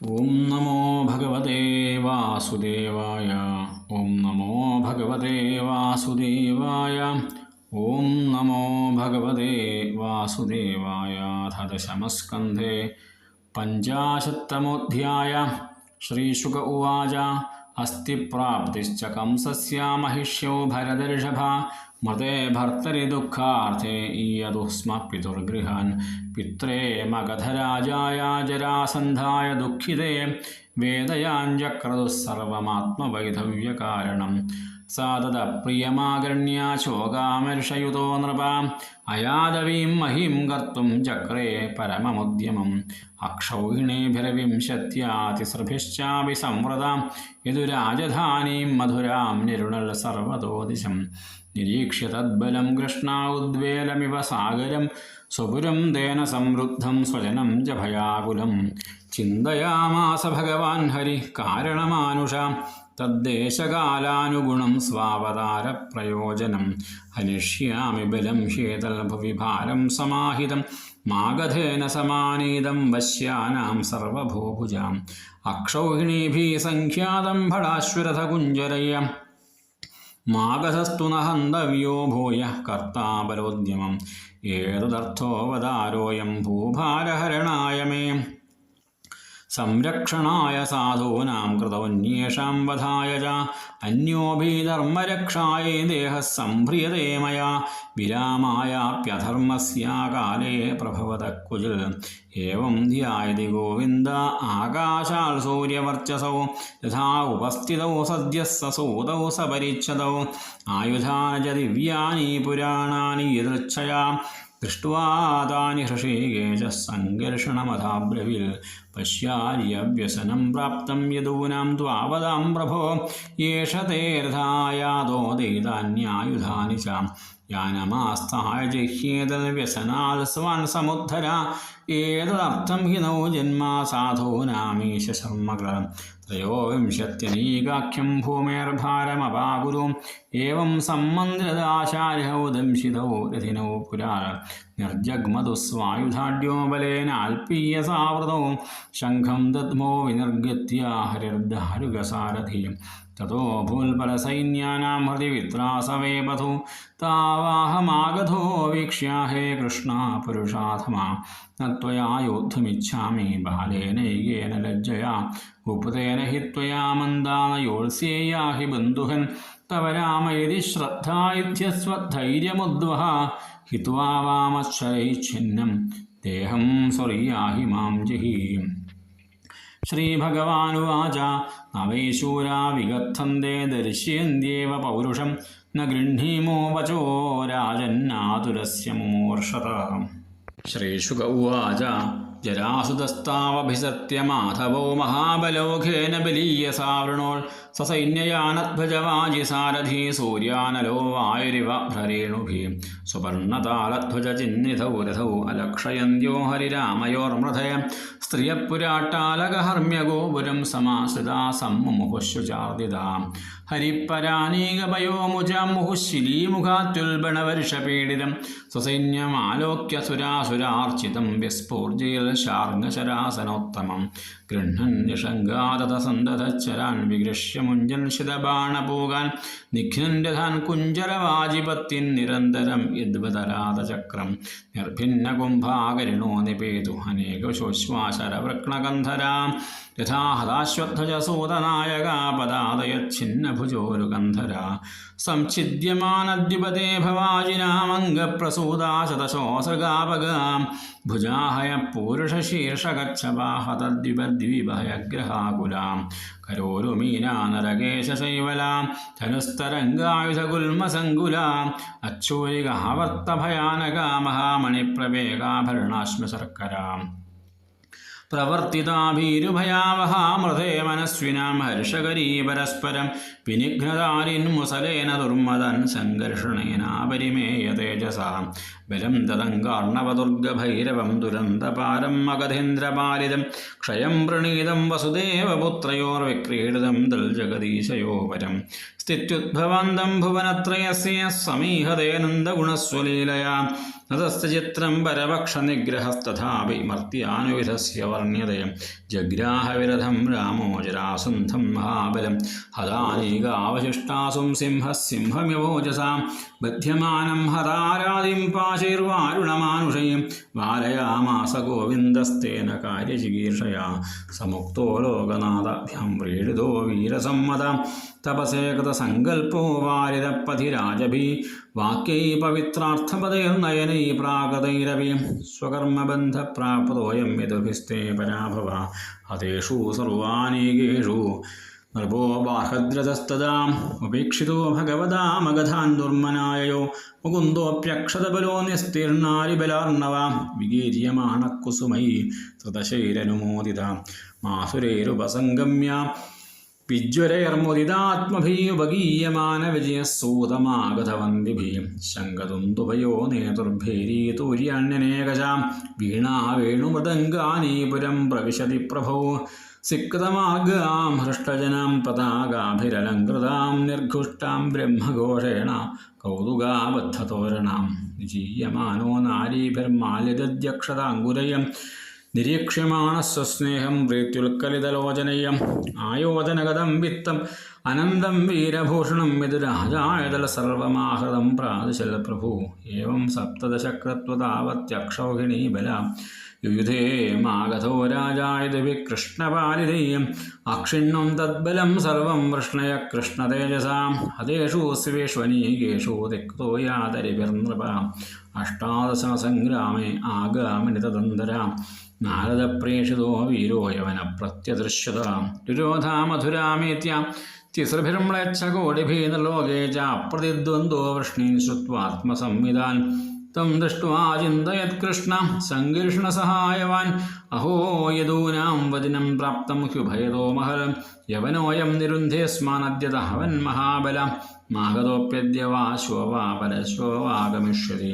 ഓം നമോ ഭഗവതേ വാസുദേവായ ഓം നമോ ഭഗവതേ വാസുദേവായ ഓം നമോ ഭഗവതേ വാസുദേവായ ദശമസ്കന്ധേ പഞ്ചാശത്തമോധ്യായ ശ്രീശുക ഉവാച अस्ति प्राप्तिश्च कंसस्य महिष्यो भरदर्षभ मृते भर्तरि दुःखार्थे ईयतुः स्म पितुर्गृहान् पित्रे मगधराजाय जरासन्धाय दुःखिते वेदयाञ्चक्रतुः सर्वमात्मवैधव्यकारणम् സാധത പ്രിയമാകണ്യ ശോകാമർഷയുതോ നൃപ അയാദവീം മഹീം കർത്തും ചക്രേ പരമമുദ്യമം അക്ഷൗഹിണീഭിരവിംശത്യാതിസൃഭിശ്ചാപി സംവൃതാം യതു രാജധാനീം മധുരാം നിരുണൽ സർവതോദിശം നിരീക്ഷ്യ തദ്ബലം കൃഷ്ണ ഉദ്വേലമിവ സാഗരം സ്വപുരം തേന സംവൃദ്ധം സ്വജനം ച ഭയാകുലം ചിന്തയാമാസ ഭഗവാൻ ഹരി കാരണമാനുഷാം തദ്ദേശകാലാനുഗുണം സ്വാവതാര പ്രയോജനം ഹനിഷ്യാമി ബലം ശീതൽഭുവിഭാരം സമാഹിതം. മാഗധേന സമാനീതം വശ്യാനാം സർവഭൂഭുജാം. അക്ഷൗഹിണീഭീ സംഖ്യാതം ഭടാശ്വരഥകുഞ്ജരയ്യ മാഗധസ്തു ന ഹന്തവ്യോ ഭൂയः കർത്താബലോദ്യമം. ഏതുതർത്ഥോവതാരോऽयं ഭൂഭാരഹരണായ മേ സംരക്ഷണായ സാധൂനാം കൃതവന്യേഷാം വധായ ച. അന്യോഭിധർമ്മരക്ഷായേ ദേഹ സംഭ്രിയതേ മയാ. വിരാമായാപ്യധർമ്മസ്യാകാലേ പ്രഭവത കുജിൽ. ഏവം ധ്യായതി ഗോവിന്ദ ആകാശാൽ സൂര്യവർച്ചസൗ. യഥാ ഉപസ്ഥിതൗ സദ്യ സസൂതൗ സപരിച്ഛതൗ ആയുധാന ച ദിവ്യാനി പുരാണാനി യദൃച്ഛയാ. दृष्ट्वा तानि हृषीकेजः सङ्घर्षणमथाब्रवील् पश्यार्यव्यसनं प्राप्तं यदूनां त्वावदां प्रभो। येष तेऽर्थायादो दैतान्यायुधानि च। यानमास्ताय जह्येदव्यसनाल् स्वान् समुद्धरा। ഏതദർത്ഥം हि നോ ജന്മാ സാധൂനാമീശ ശർമ്മകൃതം ത്രയോവിംശത്യനീകാഖ്യം ഭൂമേർഭാരമപാകുരു ഏവം സമ്മന്ത്രദാശാര്യൗ ദംശിതൗ രഥിനൗ പുരാ നിർജഗ്മതുസ്വായുധാഢ്യോ സ്വായുധാഢ്യോ ബലേനാൽപീയസാവൃതൗ ശംഖം ദദ്മോ വിനിർഗത്യ ഹരിർദാരുകസാരഥി തതോ ഭൂൽപരസൈന്യാനാം ഹൃദി വിത്രാസവേ പഥു താവാഹമാഗധോ വീക്ഷ്യ ഹേ കൃഷ്ണ പുരുഷാഥമാ നത്വയാ യോദ്ധുമിച്ഛാമി ബാലേനൈകേന ലജ്ജയാ ഉപതേന ഹി ത്വയാ മന്ദാനയോത്സ്യേയാ ഹി ബന്ധുഹൻ തവ രാമയതി ശ്രദ്ധായുധ്യസ്വധൈര്യമുദ്വഹ ഹിത്വാ വാമശ്വരൈച്ഛിന്നം ദേഹം സ്വറിയാഹി മാം ജഹി ശ്രീഭഗവാനുവാച നവൈശൂരാ വിഗദ്ധന്തേ ദർശയന്ത്യേവ പൗരുഷം ന ഗൃഹീമോ വചോ രാജന്നാതുരസ്യ മുമൂർഷത ശ്രീശുക ഉവാച ജരാസുതസ്താവഭിസത്യമാധവോ മഹാബലോഘേന ബലീയസാവൃണോൾ സസൈന്യയാനധ്വജവാജി സാരഥി സൂര്യാനലോ വായുരിവ ഭ്രരേണുഭി സുവർണതാളധ്വജചിഹ്നിധൗ രഥൗ അലക്ഷയന്ത്യോ ഹരിരാമയോർമൃധയ സ്ത്രിയപുരാട്ടാലകഹർമ്യഗോപുരം സമാശ്രിതാ സമ്മുമുഹുശുചാർദിതാ ഹരിപ്പരാനീകപയോമുജാമുഹുശിലീമുഖാത്യുൽബണവർഷപീഡിതം സ്വസൈന്യമാലോക്യ സുരാസുരാർച്ചിതം വ്യസ്ഫൂർജയിൽ ശാർങ്ങശരാസനോത്തമം ഗൃഹ്ണന്യഷങ്കാതസന്തതച്ചരാൻ വിഗൃഷ്യ മുഞ്ചൻ ശിതബാണപൂകാൻ നിഘ്നൻ രഥാൻ കുഞ്ചരവാജിപത്തിൻ നിരന്തരം യദ്വതരാതചക്രം നിർഭിന്ന കുംഭാകരിണോ നിപേതു അനേകശോശ്വാസരവൃക്ണഗന്ധരാം യഥാ ഹതാശ്വധ്വജസൂതനായകാ പദാദയച്ഛിന്നഭുജോരുഗന്ധര സംഛിദ്യമാനദ്യുപതേ ഭവാജിനാമംഗപ്രസൂതാ ശതശോസൃഗാപഗാം ഭുജാഹയ പൂരുഷശീർഷഗച്ഛപാഹതദ്വിപദ്വിഭയഗ്രഹാകുലാം കരോരുമീനാനരകേശശൈവലാം ധനുസ്തരംഗായുധഗുൽമസങ്കുലാം അച്ചൂരികഹവർത്തഭയാനകാ മഹാമണിപ്രവേഗാഭരണാശ്മശർക്കരാം പ്രവർത്തിതാഭീരുഭയാവഹാമൃതേ മനസ്വിനാം ഹർഷകരീ പരസ്പരം വിനിഘ്നതാരിന്മുസലേന ദുർമദൻ സംഘർഷണേനാപരിമേയ തേജസാം ബലം തദങ്കാർണവദുർഗഭൈരവം ദുരന്തപാരം മഗധേന്ദ്രപാലിതം ക്ഷയം പ്രണീതം വസുദേവപുത്രയോർവിക്രീഡിതം ദൽജഗദീശയോപരം. സ്ഥിത്യുദ്ഭവന്തം ഭുവനത്രയസ്യ സമീഹതേനന്ദഗുണസ്വലീലയാ നതസ്ത ചിത്രം പരപക്ഷനിഗ്രഹസ്തഥാപി മർത്യാനുവിധസ്യ വർണ്യതേ ജഗ്രാഹവിരഥം രാമോജരാസുന്ധം മഹാബലം ഹതാനീകാവശിഷ്ടാസും സിംഹ സിംഹമ്യവോജസാം ബധ്യമാനം ഹതാരാതിം പാശൈർവാരുണമാനുഷയും വാലയാമാസ ഗോവിന്ദസ്തേന കാര്യചികീർഷയാ സമുക്തോ ലോകനാഥാഭ്യം വ്രീഡിതോ വീരസമ്മത തപസേ കൃതസങ്കൽപ്പോ വാരിതപ്പതിരാജഭി വാക്യൈ പവിത്രാർത്ഥപതൈർനയനൈ പ്രാകതൈരവി സ്വകർമ്മബന്ധപ്രാപ്തോയം യുഭിസ്തേ പരാഭവ. അതേഷു സർവാനേകേഷു. നൃപോ ബാഹദ്രതസ്തദാം ഉപേക്ഷിതോ ഭഗവതാമഗധാൻ ദുർമനായയോ. മുകുന്ദോപ്യക്ഷതബലോ നിസ്തീർണാരിബലാർണവ വിഗീര്യമാണക്കുസുമൈ തൃതശൈരനുമോദിത മാസുരൈരുപസംഗമ്യ. വിജ്വരയർമുദിതാത്മഭീയുപഗീയമാനവിജയസൂതമാഗതവന്ദിഭിः ശങ്കതുന്തുഭയോ നേതുർഭേരീതൂര്യണ്യനേകജാം വീണാ വേണുമൃദംഗാനി പുരം പ്രവിശതി പ്രഭോ. സിക്തമാഗാം ഹൃഷ്ടജനാം പതാകാഭിരലങ്കൃതാം നിർഘുഷ്ടാം ബ്രഹ്മഘോഷേണ കൗതുകാബദ്ധതോരണാം. വിജീയമാനോ നാരീഭിർമാലിതധ്യക്ഷതാങ്കുരയം നിരീക്ഷ്യമാണസ്വസ്നേഹം പ്രീത്യുൽക്കലിതലോചനയം. ആയോധനഗതം വിത്തം അനന്തം വീരഭൂഷണം ഇത് രാജായതല സർവമാഹൃതം പ്രാതിശല പ്രഭു ഏവം സപ്തദശക്രത്വതാവത്യക്ഷൗഹിണീ ബല യുയുധേ മാഗധോ രാജായതുവി കൃഷ്ണപാലിതേയം അക്ഷിണ്ണം തദ്ബലം സർവം വൃഷ്ണയ കൃഷ്ണതേജസാം. ഹതേഷു സ്വേഷ്വനീകേഷു തിക്തോ യാതരിഭിർനൃപ. അഷ്ടാദശ സംഗ്രാമേ ആഗാമിനി തദന്തരാം നാരദപ്രേഷിതോ വീരോ യവന പ്രത്യദൃശ്യത രുരോധാ മധുരാമേത്യ തിസൃഭിർമ്ലച്ഛകോടിഭീതലോകേ ച പ്രതിദ്വന്ദ്വോ വൃഷ്ണീൻ ശ്രുത്വാത്മസംവിധാൻ. തം ദൃഷ്ട്വാ ചിന്തയത്കൃഷ്ണ സങ്കീർഷണസഹായവാൻ അഹോ യദൂനാം വചനം പ്രാപ്തം ഹ്യുഭയതോ മഹൽ. യവനോയം നിരുന്ധേ സ്മാനദ്യതഹവൻ മഹാബല. മാഗതോപ്യദ്യ വാ ശ്വോ വാ പരശ്വോ വാഗമിഷ്യതി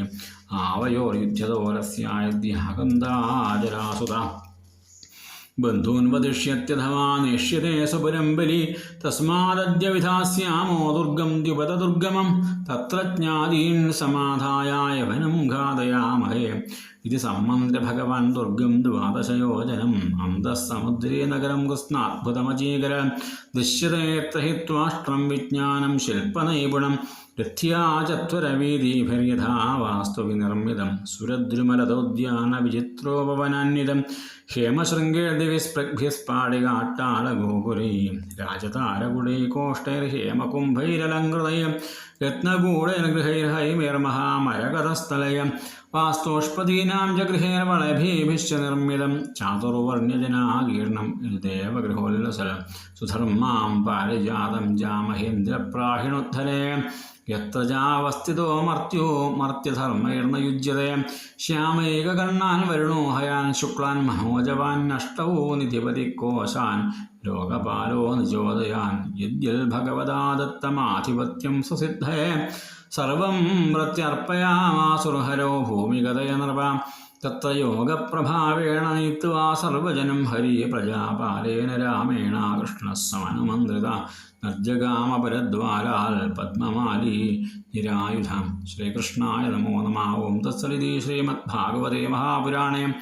ബന്ധൂൻവദിഷ്യത്യഥമാനേഷ്യതേ സുപുരം ബലി. തസ്മാദ്യ വിധാസ്യാമോ ദുർഗം ദ്യുപതദുർഗമം തത്രജ്ഞാതീൻ സമാധായ വനം ഘാതയാമഹേ ഇത് സമ്മന്ത്ര ഭഗവാൻ ദുർഗം ദ്വാദശയോജനം. അന്തസമുദ്രേ നഗരം കൃത്സ്നാത്ഭുതമചീകര ദൃശ്യതേത്ര ഹിത്വാഷ്ട്രം വിജ്ഞാനം ശില്പനൈപുണം. രഥ്യാചത്വരവീതിഭര്യഥാ വാസ്തുവിനിർമ്മിതം. സുരദ്രുമലതോദ്യാനവിചിത്രോപവനാന്വിതം വിനിർമ്മിതം സുരദ്രുമലതോദ്യാനവിചിത്രോപവനാന്വിതം ഹേമശൃംഗേർദിവിസ്പൃഗ്ഭിസ്പാടികാട്ടാളഗോപുരൈ രാജതാരകുടൈകോഷ്ടൈർഹേമകുംഭൈരലങ്കൃതയം രത്നഗൂഢൈർഗൃഹൈർഹൈമേർമഹാമരകതസ്ഥലയം വാസ്തോഷ്പദീനാം ച ഗൃഹേർവളഭീഭിശ്ച നിർമ്മിതം ചാതുർവർണ്യജനാകീർണം. ദേവഗൃഹോല്ലസലം. സുധർമാം പാരിജാതം ജാമഹേന്ദ്രപ്രാഹിണോദ്ധരേ യത്ര ജാവസ്ഥിതോ മർത്യോ മർത്യധർമ്മൈർന യുജ്യതേ ശ്യാമൈകകർണാൻ വരുണോ ഹയാൻ ശുക്ലാൻ മനോജവാൻ നഷ്ടവോ നിധിപതി കോശാൻ ലോകപാലോ നിചോദയാൻ യദ്യൽ ഭഗവതാ ദത്തമാധിപത്യം സുസിദ്ധയേ സർവം പ്രത്യർപ്പയാമാസുർഹരോ ഭൂമിഗതയ നൃപ തത്ര യോഗപ്രഭാവേണ നീത്വാ സർവജനം ഹരി പ്രജാപാലേന രാമേണ കൃഷ്ണ സമനുമന്ത്രിത നിർജഗാമപരദ്വാരാൽ പത്മമാലി നിരായുധം. ശ്രീകൃഷ്ണായ നമോ നമ. ഓം തത്സലിതി ശ്രീമദ്ഭാഗവതേ മഹാപുരാണേ.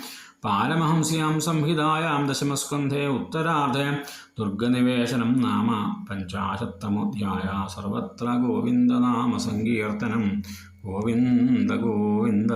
പാരമഹംസ്യാം സംഹിതായാം ദശമസ്കന്ധേ ഉത്തരാർദ്ധേ. ദുർഗനിവേശനം നാമ പഞ്ചാശത്തമോധ്യായ. സർവത്ര ഗോവിന്ദനാമ സങ്കീർത്തനം. ഗോവിന്ദ ഗോവിന്ദ.